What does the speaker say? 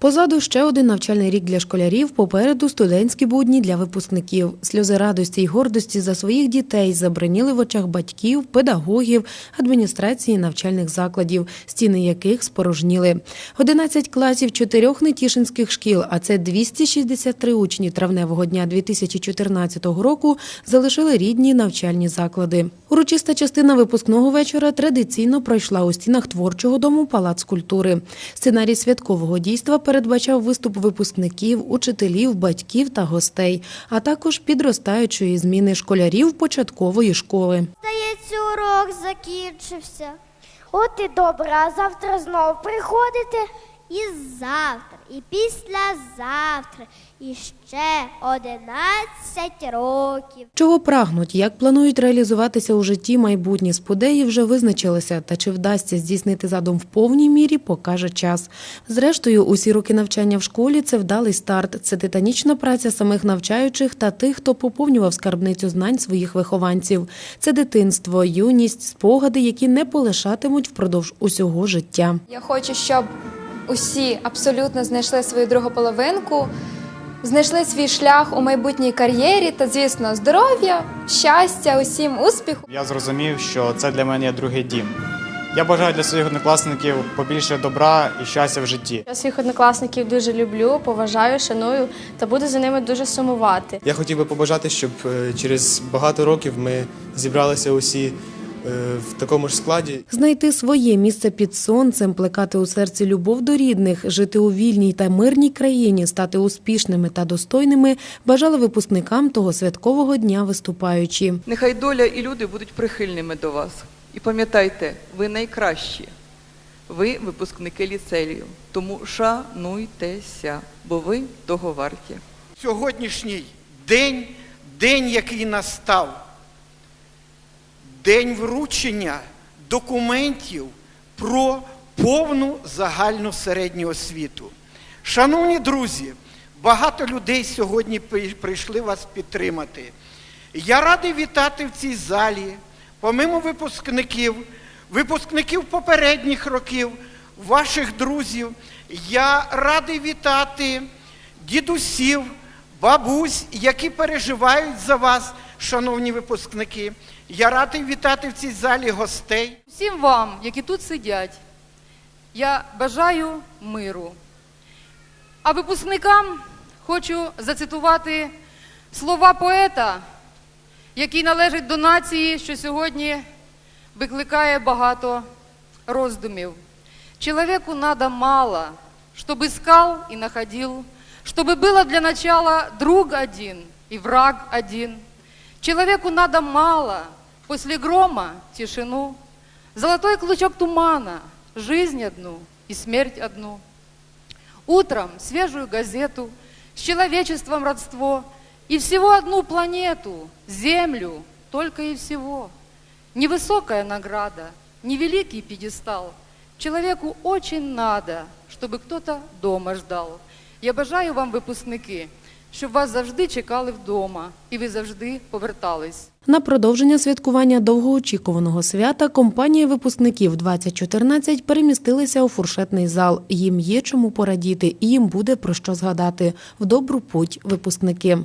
Позаду ще один навчальний рік для школярів. Попереду студентські будні для випускників. Сльози радості й гордості за своїх дітей забриніли в очах батьків, педагогів, адміністрації навчальних закладів, стіни яких спорожніли. 11 класів чотирьох нетішинських шкіл, а це 263 учні травневого дня 2014 року, залишили рідні навчальні заклади. Урочиста частина випускного вечора традиційно пройшла у стінах творчого дому Палац культури. Сценарій святкового дійства передбачав виступ випускників, учителів, батьків та гостей, а також підростаючої зміни школярів початкової школи. Здається, урок закінчився. От і добре, а завтра знов приходите? І завтра, і післязавтра, і ще одинадцять років. Чого прагнуть, як планують реалізуватися у житті майбутні сподеї, вже визначилися. Та чи вдасться здійснити задум в повній мірі, покаже час. Зрештою, усі роки навчання в школі це вдалий старт. Це титанічна праця самих навчаючих та тих, хто поповнював скарбницю знань своїх вихованців. Це дитинство, юність, спогади, які не полишатимуть впродовж усього життя. Я хочу, щоб усі абсолютно знайшли свою другу половинку, знайшли свій шлях у майбутній кар'єрі та, звісно, здоров'я, щастя, усім успіху. Я зрозумів, що це для мене є другий дім. Я бажаю для своїх однокласників побільше добра і щастя в житті. Я своїх однокласників дуже люблю, поважаю, шаную та буду за ними дуже сумувати. Я хотів би побажати, щоб е, через багато років ми зібралися усі в такому ж складі. Знайти своє місце під сонцем, плекати у серці любов до рідних, жити у вільній та мирній країні, стати успішними та достойними бажали випускникам того святкового дня виступаючі. Нехай доля і люди будуть прихильними до вас. І пам'ятайте, ви найкращі. Ви випускники ліцею. Тому шануйтеся, бо ви того варті. Сьогоднішній день, день, який настав, день вручення документів про повну загальну середню освіту. Шановні друзі, багато людей сьогодні прийшли вас підтримати. Я радий вітати в цій залі, помимо випускників, випускників попередніх років, ваших друзів. Я радий вітати дідусів, бабусь, які переживають за вас, шановні випускники. Я радий вітати в цій залі гостей. Всім вам, які тут сидять, я бажаю миру. А випускникам хочу зацитувати слова поета, який належить до нації, що сьогодні викликає багато роздумів. Человеку надо мало, чтобы искал и находил, чтобы было для начала друг один и враг один. Человеку надо мало, после грома тишину, золотой клочок тумана, жизнь одну и смерть одну. Утром свежую газету, с человечеством родство, и всего одну планету, Землю, только и всего. Невысокая награда, невеликий пьедестал. Человеку очень надо, чтобы кто-то дома ждал. Я бажаю вам, випускники, щоб вас завжди чекали вдома, і ви завжди повертались. На продовження святкування довгоочікуваного свята компанія випускників 2014 перемістилися у фуршетний зал. Їм є чому порадіти, і їм буде про що згадати. В добру путь, випускники.